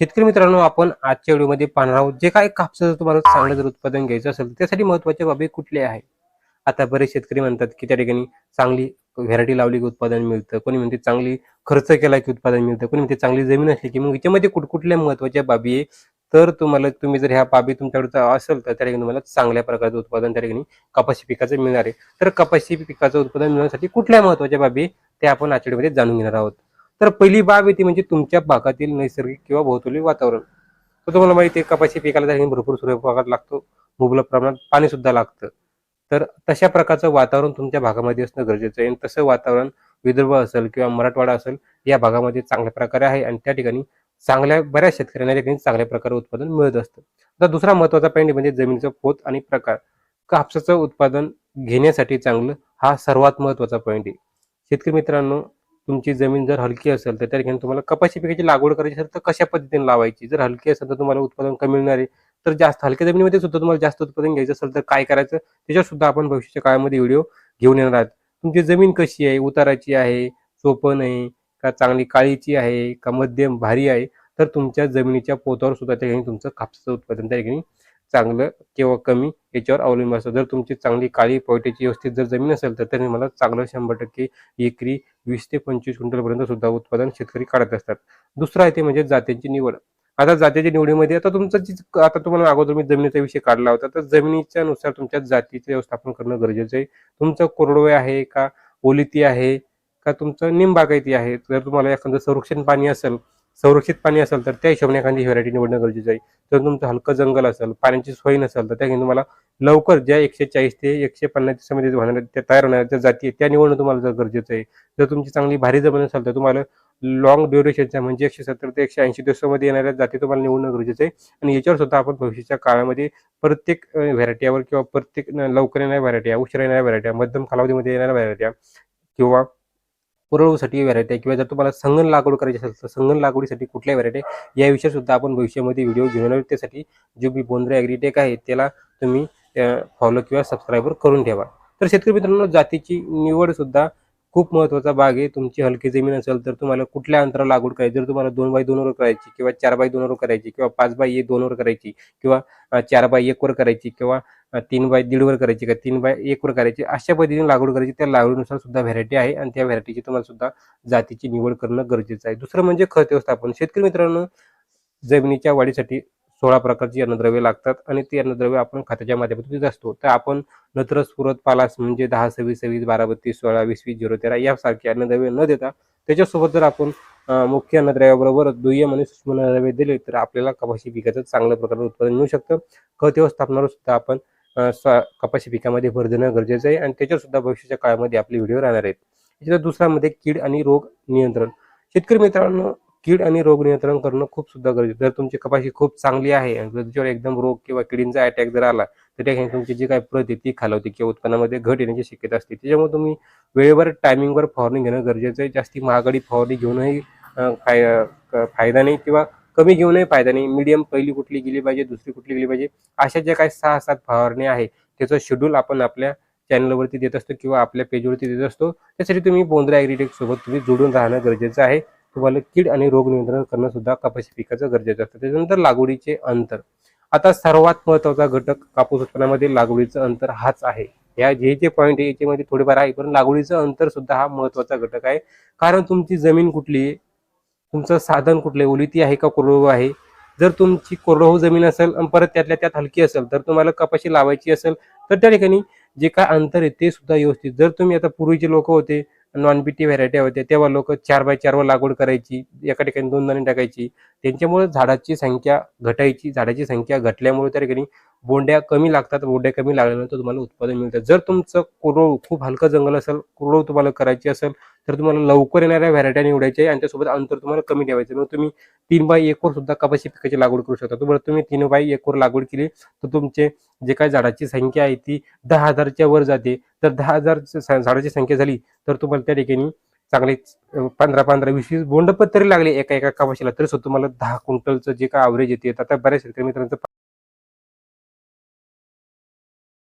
शेतकरी मित्रांनो आपण आजच्या व्हिडिओमध्ये पाहणार आहोत जे काय कापसाचं तुम्हाला चांगलं जर उत्पादन घ्यायचं असेल त्यासाठी महत्त्वाच्या बाबी कुठल्या आहे आता बरेच शेतकरी म्हणतात की त्या ठिकाणी चांगली व्हेरायटी लावली की उत्पादन मिळतं कोणी म्हणते चांगली खर्च केला की उत्पादन मिळतं कोणी म्हणते चांगली जमीन असली की मग याच्यामध्ये कुठ कुठल्या महत्त्वाच्या बाबी आहे तर तुम्हाला तुम्ही जर ह्या बाबी तुमच्याकडे असेल तर त्या ठिकाणी तुम्हाला चांगल्या प्रकारचं उत्पादन त्या ठिकाणी कपाशी पिकाचं मिळणार आहे. तर कपाशी पिकाचं उत्पादन मिळण्यासाठी कुठल्या महत्त्वाच्या बाबी आहे, ते आपण आचडीमध्ये जाणून घेणार आहोत. तर पहिली बाब येते म्हणजे तुमच्या भागातील नैसर्गिक किंवा भौतोलिक वातावरण. तर तुम्हाला माहिती आहे कपाशी पिकाला त्या भरपूर सूर्यप्रकाश लागतो मुबलक प्रमाणात पाणी सुद्धा लागतं. तर तशा प्रकारचं वातावरण तुमच्या भागामध्ये असणं गरजेचं आहे. आणि तसं वातावरण विदर्भ असेल किंवा मराठवाडा असेल या भागामध्ये चांगल्या प्रकारे आहे. आणि त्या ठिकाणी चांगल्या बऱ्याच शेतकऱ्यांना त्या ठिकाणी चांगल्या प्रकारे उत्पादन मिळत असतं. आता दुसरा महत्त्वाचा पॉईंट म्हणजे जमिनीचं पोत आणि प्रकार. कापसाचं उत्पादन घेण्यासाठी चांगलं हा सर्वात महत्त्वाचा पॉईंट आहे. शेतकरी मित्रांनो तुमची जमीन जर हलकी असेल तर त्या ठिकाणी तुम्हाला कपाशी पिकाची लागवड करायची असेल तर कशा पद्धतीने लावायची? जर हलकी असेल तर तुम्हाला उत्पादन कमी मिळणार आहे. तर जास्त हलक्या जमिनीमध्ये सुद्धा तुम्हाला जास्त उत्पादन घ्यायचं असेल तर काय करायचं? त्याच्यावर सुद्धा आपण भविष्याच्या काळामध्ये व्हिडिओ घेऊन येणार आहात. तुमची जमीन कशी आहे? उताराची आहे? चोपण आहे का चांगली काळीची आहे? का मध्यम भारी आहे? तर तुमच्या जमिनीच्या पोतावर सुद्धा त्या ठिकाणी तुमचं कापसाचं उत्पादन त्या ठिकाणी चांगलं किंवा कमी याच्यावर अवलंबून असतं. जर तुमची चांगली काळी पोयट्याची व्यवस्थित जर जमीन असेल तर त्यांनी मला चांगलं शंभर टक्के एकरी वीस ते पंचवीस क्विंटलपर्यंत सुद्धा उत्पादन शेतकरी काढत असतात. दुसरं आहे ते म्हणजे जातींची निवड. आता जातीच्या निवडीमध्ये आता तुमचं जी आता तुम्हाला अगोदर मी जमिनीचा विषय काढला होता. तर जमिनीच्या नुसार तुमच्या जातीचे व्यवस्थापन करणं गरजेचं आहे. तुमचं कोरडवे आहे का? ओलिती आहे का? तुमचं निंबागायती आहे. जर तुम्हाला एखादं संरक्षण पाणी असेल संरक्षित पाणी असेल तर त्या हिशोबाने एखादी व्हरायटी निवडणं गरजेचं आहे. जर तुमचं हलकं जंगल असेल पाण्याची सोय नसेल तर त्या तुम्हाला लवकर ज्या एकशे चाळीस ते एकशे पन्नासमध्ये होणाऱ्या त्या तयार होणाऱ्या ज्या जाती त्या निवडणं तुम्हाला जर गरजेचं आहे. जर तुमची चांगली भारी जमीन असेल तर तुम्हाला लॉंग ड्युरेशनच्या म्हणजे एकशे सत्तर ते एकशे ऐंशी दिवसामध्ये येणाऱ्या जाती तुम्हाला निवडणं गरजेचं आहे. आणि याच्यावर सुद्धा आपण भविष्याच्या काळामध्ये प्रत्येक व्हरायटीवर किंवा प्रत्येक लवकर येणाऱ्या व्हरायटी उशिरा येणाऱ्या व्हरायटी मध्यम कालावधीमध्ये येणाऱ्या व्हरायटी किंवा पुरवसाठी व्हरायटी किंवा जर तुम्हाला संगण लागवड करायची असेल तर संगण लागवडीसाठी कुठल्या व्हरायटी याविषयी सुद्धा आपण भविष्यामध्ये व्हिडिओ घेऊन त्यासाठी जो बी बोंद्रे ॲग्रीटेक आहे त्याला तुम्ही फॉलो किंवा सबस्क्राईबर करून ठेवा. तर शेतकरी मित्रांनो जातीची निवड सुद्धा खूप महत्त्वाचा भाग आहे. तुमची हलकी जमीन असेल तर तुम्हाला कुठल्या अंतरा लागवड करायची? जर तुम्हाला दोन बाय दोनवर करायची किंवा चार बाय दोनवर करायची किंवा पाच बाय एक दोनवर करायची किंवा चार बाय एक वर करायची किंवा तीन बाय दीड वर करायची का तीन बाय एक वर करायची अशा पद्धतीने लागवड करायची. त्या लागवडीनुसार सुद्धा व्हरायटी आहे आणि त्या व्हरायटीची तुम्हाला सुद्धा जातीची निवड करणं गरजेचं आहे. दुसरं म्हणजे खत व्यवस्थापन. शेतकरी मित्रांनो जमिनीच्या वाढीसाठी सोळा प्रकारची अन्नद्रव्ये लागतात आणि ती अन्नद्रव्ये आपण खताच्या माध्यमातून देत असतो. तर आपण नत्र स्फुरत पालास म्हणजे दहा सव्वीस सव्वीस बारा बत्तीस सोळा वीस वीस झिरो तेरा यासारखी अन्नद्रव्ये न देता त्याच्यासोबत जर आपण मुख्य अन्नद्रव्याबरोबर दुय्यम आणि सूक्ष्म अन्नद्रव्ये दिले तर आपल्याला कपाशी पिकाचं चांगल्या प्रकारे उत्पादन मिळू शकतं. खत व्यवस्थापनावर सुद्धा आपण कपाशी पिकामध्ये भर देणं गरजेचं आहे आणि त्याच्यावर सुद्धा भविष्याच्या काळामध्ये आपले व्हिडिओ राहणार आहेत. दुसऱ्यामध्ये दुसरा मध्ये कीड आणि रोग नियंत्रण. शेतकरी मित्रांनो कीड आणि रोग नियंत्रण करणं खूप सुद्धा गरजेचं जर तुमची कपाशी खूप चांगली आहे आणि जर त्याच्यावर एकदम रोग किंवा किडींचा अटॅक जर आला तर त्या तुमची जी काही प्रत आहे ती खालवते किंवा उत्पन्नामध्ये घट येण्याची शक्यता असते. त्याच्यामुळे तुम्ही वेळेवर टायमिंगवर फवारणी घेणं गरजेचं आहे. जास्ती महागडी फवारणी घेऊनही फाय फायदा नाही किंवा कमी घेऊनही फायदा नाही. मीडियम पहिली कुठली गेली पाहिजे दुसरी कुठली गेली पाहिजे अशा ज्या काही सहा सात फवारणी आहे त्याचं शेड्यूल आपण आपल्या चॅनलवरती देत असतो किंवा आपल्या पेजवरती देत असतो. त्यासाठी तुम्ही बोंद्रा ॲग्रीटेक सोबत तुम्ही जोडून राहणं गरजेचं आहे. तुम्हाला कीड आणि रोग नियंत्रण करणं सुद्धा कपाशी पिकाचं गरजेचं असतं. त्याच्यानंतर लागवडीचे अंतर. आता सर्वात महत्त्वाचा घटक कापूस उत्पन्नामध्ये लागवडीचं अंतर हाच आहे. या जे जे पॉईंट आहे याच्यामध्ये थोडेफार आहे पण लागवडीचं अंतर सुद्धा हा महत्त्वाचा घटक आहे. कारण तुमची जमीन कुठली आहे? तुमचं साधन कुठलं आहे? ओलिती आहे का कोरडवाहू आहे? जर तुमची कोरडवाहू जमीन असेल आणि परत त्यातल्या त्यात हलकी असेल तर तुम्हाला कपाशी लावायची असेल तर त्या ठिकाणी जे काय अंतर आहे ते सुद्धा व्यवस्थित. जर तुम्ही आता पूर्वीचे लोक होते नॉन बीटी व्हरायटी होत्या तेव्हा लोक चार बाय चार वर लागवड करायची एका ठिकाणी दोन दाणे टाकायची. त्यांच्यामुळे झाडाची संख्या घटायची झाडाची संख्या घटल्यामुळे त्या ठिकाणी बोंड्या कमी लागतात बोंड्या कमी लागल्यानंतर तुम्हाला उत्पादन मिळतं. जर तुमचं कोरडवाहू खूप हलकं जंगल असेल कोरडवाहू तुम्हाला करायची असेल तर तुम्हाला लवकर येणाऱ्या व्हरायट्या निवडायच्या आणि त्यासोबत अंतर तुम्हाला कमी ठेवायचं. मग तुम्ही तीन बाय एकवर सुद्धा कपाशी पिकाची लागवड करू शकता. तुम्हाला तुम्ही तीन बाय एकवर लागवड केली तर तुमचे जे काही झाडाची संख्या आहे ती दहा हजारच्या वर जाते. तर दहा हजार झाडाची संख्या झाली तर तुम्हाला त्या ठिकाणी चांगले पंधरा पंधरा वीस वीस बोंड तरी लागले एका एका कपाशीला. तरी सुद्धा तुम्हाला दहा क्विंटलचं जे काय अवरेज येते आता बऱ्याच शेतकरी मित्रांचं